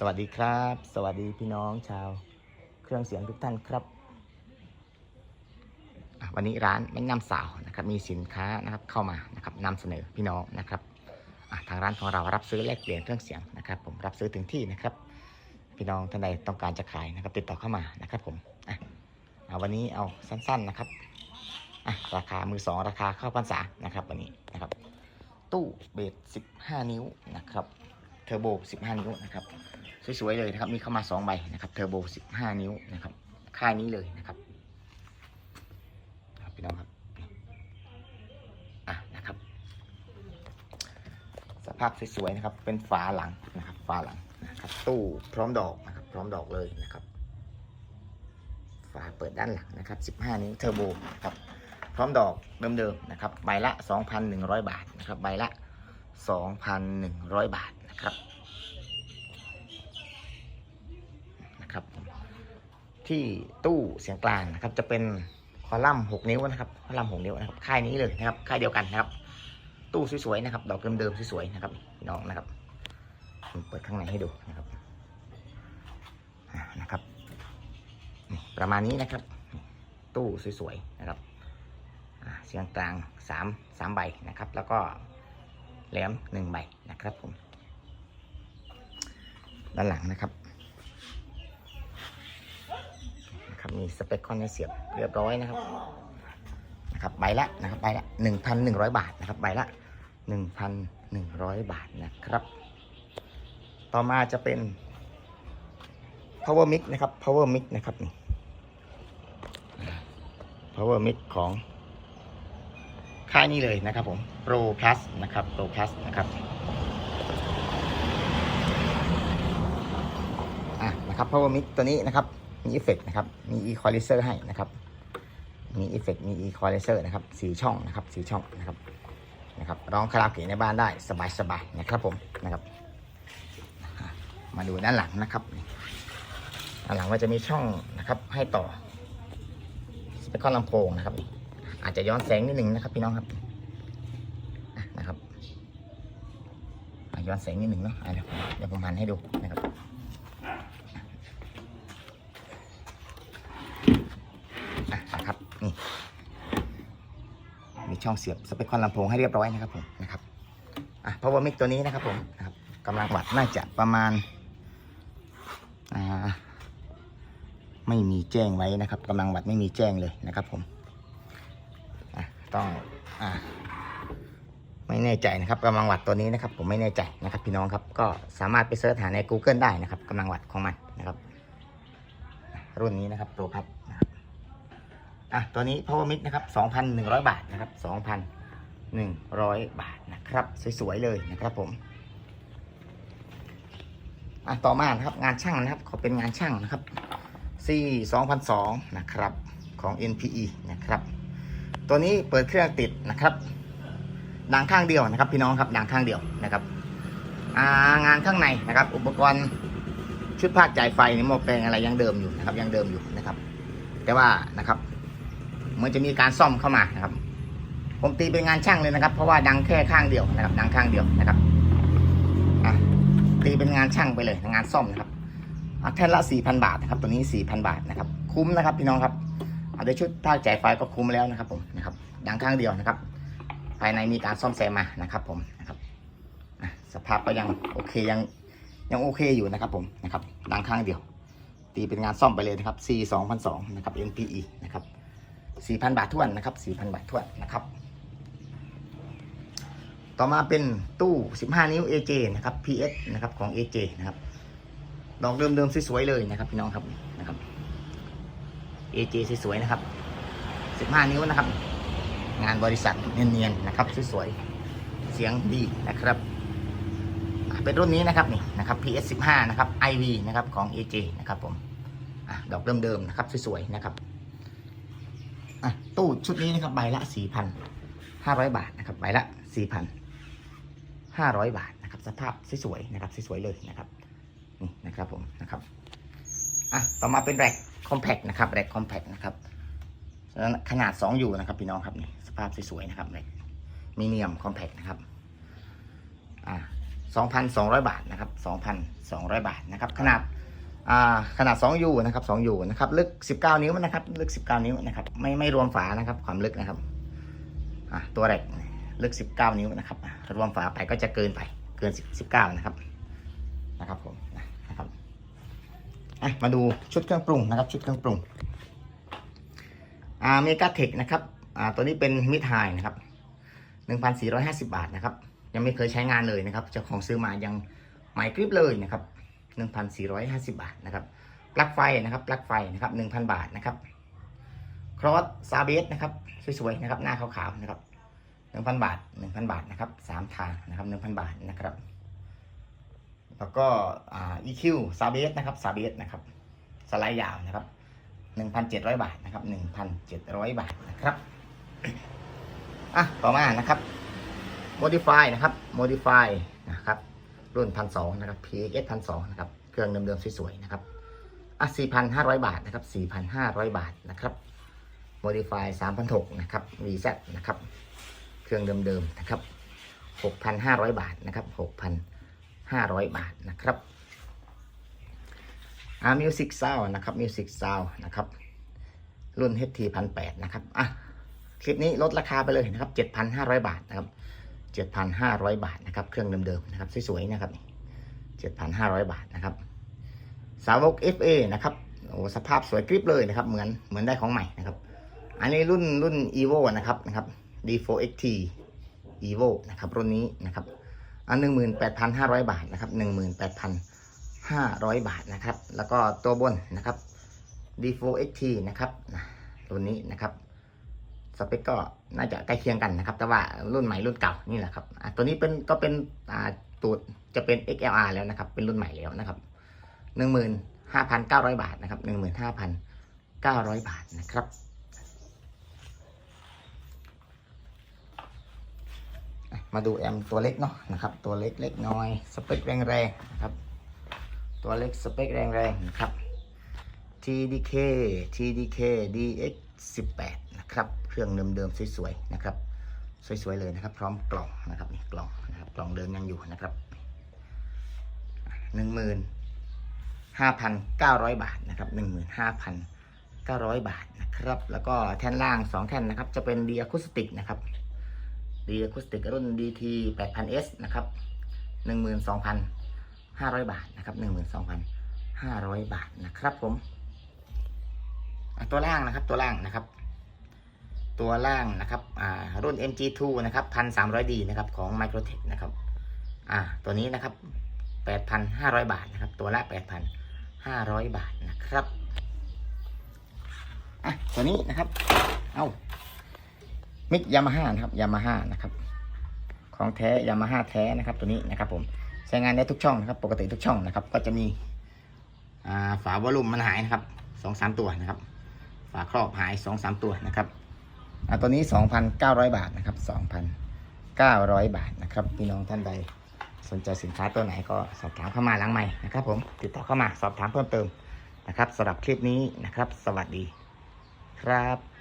สวัสดีครับ สวัสดีพี่น้องชาว เครื่องเสียงทุกท่านครับ วันนี้ร้านแม่น้ำสาวนะครับมีสินค้านะครับเข้ามานะครับนำเสนอพี่น้องนะครับทางร้านของเรารับซื้อแลกเปลี่ยนเครื่องเสียงนะครับ ผมรับซื้อถึงที่นะครับ พี่น้องท่านใดต้องการจะขายนะครับ ติดต่อเข้ามานะครับ ผมวันนี้เอาสั้น ๆนะครับราคามือสองราคาเข้าพรรษานะครับ วันนี้นะครับ ตู้เบส15 นิ้วนะครับเทอร์โบ 15 นิ้วนะครับ สวยๆเลยนะครับ มีเข้ามา2ใบนะครับเทอร์โบ15นิ้วนะครับ ค่ายนี้เลยนะครับพี่น้องครับอะนะครับ สภาพสวยๆนะครับ เป็นฝาหลังนะครับฝาหลังนะครับ ตู้พร้อมดอกนะครับ พร้อมดอกเลยนะครับฝาเปิดด้านหลังนะครับ 15 นิ้วเทอร์โบนะครับพร้อมดอกเดิมๆนะครับใบละ 2,100 บาทนะครับใบละ 2,100 บาทนะครับนะครับ ที่ตู้เสียงกลางนะครับ จะเป็นคอลัมน์6นิ้วนะครับ คอลัมน์6นิ้วนะครับ ค่ายนี้เลยนะครับ ค่ายเดียวกันนะครับ ตู้สวยๆนะครับ ดอกเดิมๆสวยๆนะครับพี่น้องนะครับผมเปิดข้างในให้ดูนะครับนะครับนี่ประมาณนี้นะครับ ตู้สวยๆนะครับเสียงกลางสามสามใบนะครับ แล้วก็แหลมหนึ่งใบนะครับผมด้านหลังนะครับ นะครับ มีสเปคคอนให้เสียบเรียบร้อยนะครับ นะครับใบละนะครับใบละหนึ่งพันหนึ่งร้อยบาทนะครับใบละหนึ่งพันหนึ่งร้อยบาทนะครับ ต่อมาจะเป็น power mix นะครับ power mix นะครับนี่ power mix ของค่ายนี้เลยนะครับผม Pro Plus นะครับ Pro Plus นะครับอะนะครับ Power Mix ตัวนี้นะครับ มีเอฟเฟกนะครับ มี Equalizer ให้นะครับ มีเอฟเฟกมี Equalizer นะครับสีช่องนะครับสีช่องนะครับนะครับร้องคาราโอเกะในบ้านได้สบายๆนะครับผมนะครับ มาดูด้านหลังนะครับด้านหลังก็จะมีช่องนะครับให้ต่อสเปคคอนลำโพงนะครับ อาจจะย้อนแสงนิดหนึ่งนะครับพี่น้องครับนะครับย้อนแสงนิดหนึ่งเนาะอะมเดี๋ยวผมหันให้ดูนะครับอะนะครับนี่มี ช่องเสียบสเปคคอนลำโพงให้เรียบร้อยนะครับผมนะครับอะ power mic ตัวนี้นะครับผมนะครับกำลังวัดน่าจะประมาณอ่าไม่มีแจ้งไว้นะครับกำลังวัดไม่มีแจ้งเลยนะครับผมอะต้องอ่าไม่แน่ใจนะครับกำลังวัดตัวนี้นะครับ ผมไม่แน่ใจนะครับ พี่น้องครับก็สามารถไปเสิร์ชหาใน Google ได้นะครับกำลังวัดของมันนะครับ รุ่นนี้นะครับตัวพับนะครับ อะตัวนี้ power mix นะครับ 2,100 บาทนะครับ 2,100 บาทนะครับ สวยๆเลยนะครับผมอะต่อมานะครับงานช่างนะครับ ขอเป็นงานช่างนะครับ C 2002นะครับของ NPE นะครับ ตัวนี้เปิดเครื่องติดนะครับดังข้างเดียวนะครับ พี่น้องครับดังข้างเดียวนะครับอ่างานข้างในนะครับ อุปกรณ์ชุดภาคจ่ายไฟนี่หม้อแปลงอะไรยังเดิมอยู่นะครับ ยังเดิมอยู่นะครับ แต่ว่านะครับ เหมันจะมีการซ่อมเข้ามานะครับ ผมตีเป็นงานช่างเลยนะครับ เพราะว่าดังแค่ข้างเดียวนะครับ ดังข้างเดียวนะครับตีเป็นงานช่างไปเลยงานซ่อมนะครับแท่นละ4,000บาทนะครับ ตัวนี้4,000บาทนะครับ คุ้มนะครับ พี่น้องครับเอาได้ชุดภาจ่ายไฟก็คุ้มแล้วนะครับผมนะครับ ดังข้างเดียวนะครับ ภายในมีการซ่อมแซมมานะครับ ผมนะครับสภาพก็ยังโอเคยังยังโอเคอยู่นะครับ ผมนะครับ ดังข้างเดียว ตีเป็นงานซ่อมไปเลยนะครับ C 2 0 0 นะครับ NPE นะครับ 4,000 บาททวนนะครับ 4,000 บาททวนนะครับ ต่อมาเป็นตู้ 15 นิ้ว AJ นะครับ PS นะครับของ AJ นะครับดอกเดิมๆสวยๆเลยนะครับ พี่น้องครับนะครับ AJ สวยๆนะครับ 15 นิ้วนะครับ งานบริษัทเนียนๆนะครับสวยๆเสียงดีนะครับเป็นรุ่นนี้นะครับนี่นะครับ PS 15 นะครับ IV นะครับของ AJ นะครับผมอดอกเดิมๆนะครับสวยๆนะครับ อะตู้ชุดนี้นะครับใบละ4,500บาทนะครับใบละ4,500บาทนะครับ สภาพสวยๆนะครับสวยๆเลยนะครับนี่นะครับผมนะครับอะต่อมาเป็นแร็กคอมแพคนะครับแร็กคอมแพคนะครับขนาด2องอยู่นะครับพี่น้องครับนี่สภาพสวยๆนะครับแร็กมีเนียมคอมแพคนะครับอะ2,200บาทนะครับ2,200บาทนะครับ ขนาด ขนาด2ยูนะครับ2ยูนะครับ ลึก 19 นิ้วนะครับ ลึก 19 นิ้วนะครับ ไม่ไม่รวมฝานะครับ ความลึกนะครับตัวแรกลึก 19 นิ้วนะครับรวมฝาไปก็จะเกินไป เกิน 19 นะครับ นะครับผม นะครับมาดูชุดเครื่องปรุงนะครับ ชุดเครื่องปรุงอาเมกาเทคนะครับตัวนี้เป็นมิดไฮนะครับ 1,450 บาทนะครับ ยังไม่เคยใช้งานเลยนะครับ เจ้าของซื้อมายังใหม่กริบเลยนะครับ 1,450 บาทนะครับปลั๊กไฟนะครับปลั๊กไฟนะครับ1,000 บาทนะครับครอสซาเบสนะครับสวยๆนะครับหน้าขาวๆนะครับ1,000 บาท 1,000 บาทนะครับสามทางนะครับ1,000 บาทนะครับ แล้วก็อ่า EQ ซาเบสนะครับซาเบสนะครับสไลด์ยาวนะครับ1,700 บาทนะครับ1,700 บาทนะครับอะต่อมานะครับ modify นะครับ modify นะครับ รุ่นพันสองนะครับ PX พันสองนะครับ เครื่องเดิมๆสวยๆนะครับ อะ4,500บาทนะครับ4,500บาทนะครับ modify 3,600นหกนะครับ VZ นะครับ เครื่องเดิมๆนะครับ6,500บาทนะครับ6,500บาทนะครับอ่า music sound นะครับ music sound นะครับ รุ่น HT 1,800นะครับ อะ คลิปนี้ลดราคาไปเลยนะครับ7,500บาทนะครับ 7,500 บาทนะครับเครื่องเดิมๆนะครับสวยๆนะครับ 7,500 บาทนะครับ สาวก FA นะครับโอ้สภาพสวยกริบเลยนะครับ เหมือนเหมือนได้ของใหม่นะครับ อันนี้รุ่นรุ่น evo นะครับนะครับ D4XT evo นะครับรุ่นนี้นะครับอัน18,500บาทนะครับ18,500บาทนะครับ แล้วก็ตัวบนนะครับ D4XT นะครับรุ่นนี้นะครับ สเปคก็น่าจะใกล้เคียงกันนะครับ แต่ว่ารุ่นใหม่รุ่นเก่านี่แหละครับตัวนี้เป็นก็เป็นตูดจะเป็น XLR แล้วนะครับ เป็นรุ่นใหม่แล้วนะครับหนึ่งหมื่นห้าพันเก้าร้อยบาทนะครับหนึ่งหมื่นห้าพันเก้าร้อยบาทนะครับมาดูแอมตัวเล็กเนาะนะครับ ตัวเล็กเล็กน้อยสเปคแรงๆนะครับ ตัวเล็กสเปคแรงๆนะครับ TDK TDK DX 18 นะครับเครื่องเดิมๆสวยๆนะครับ สวยๆเลยนะครับ พร้อมกล่องนะครับนี่กล่องนะครับกล่องเดิมยังอยู่นะครับหนึ่งหมื่นห้าพันเก้าร้อยบาทนะครับหนึ่งหมื่นห้าพันเก้าร้อยบาทนะครับ แล้วก็แท่นล่างสองแท่นนะครับ จะเป็นดีอะคูสติกนะครับดีอะคูสติกรุ่น DT 8000S นะครับหนึ่งหมื่นสองพันห้าร้อยบาทนะครับหนึ่งหมื่นสองพันห้าร้อยบาทนะครับผมตัวล่างนะครับตัวล่างนะครับ ตัวล่างนะครับอ่ารุ่น MG2 นะครับ 1,300D นะครับของ Microtech นะครับอ่าตัวนี้นะครับ 8,500 บาทนะครับ ตัวละ 8,500 บาทนะครับอะตัวนี้นะครับ เอามิกยามาฮ่านะครับยามาฮ่านะครับ ของแท้ยามาฮ่าแท้นะครับ ตัวนี้นะครับ ผมใช้งานได้ทุกช่องนะครับ ปกติทุกช่องนะครับ ก็จะมีอ่าฝาวอลลุ่มมันหายนะครับสองสามตัวนะครับ ฝาครอบหายสองสามตัวนะครับ อะตัวนี้สองพันเก้าร้อยบาทนะครับสองพันเก้าร้อยบาทนะครับพี่น้องท่านใด สนใจสินค้าตัวไหนก็สอบถามเข้ามาหลังใหม่นะครับ ผมติดต่อเข้ามาสอบถามเพิ่มเติมนะครับสำหรับคลิปนี้นะครับ สวัสดีครับ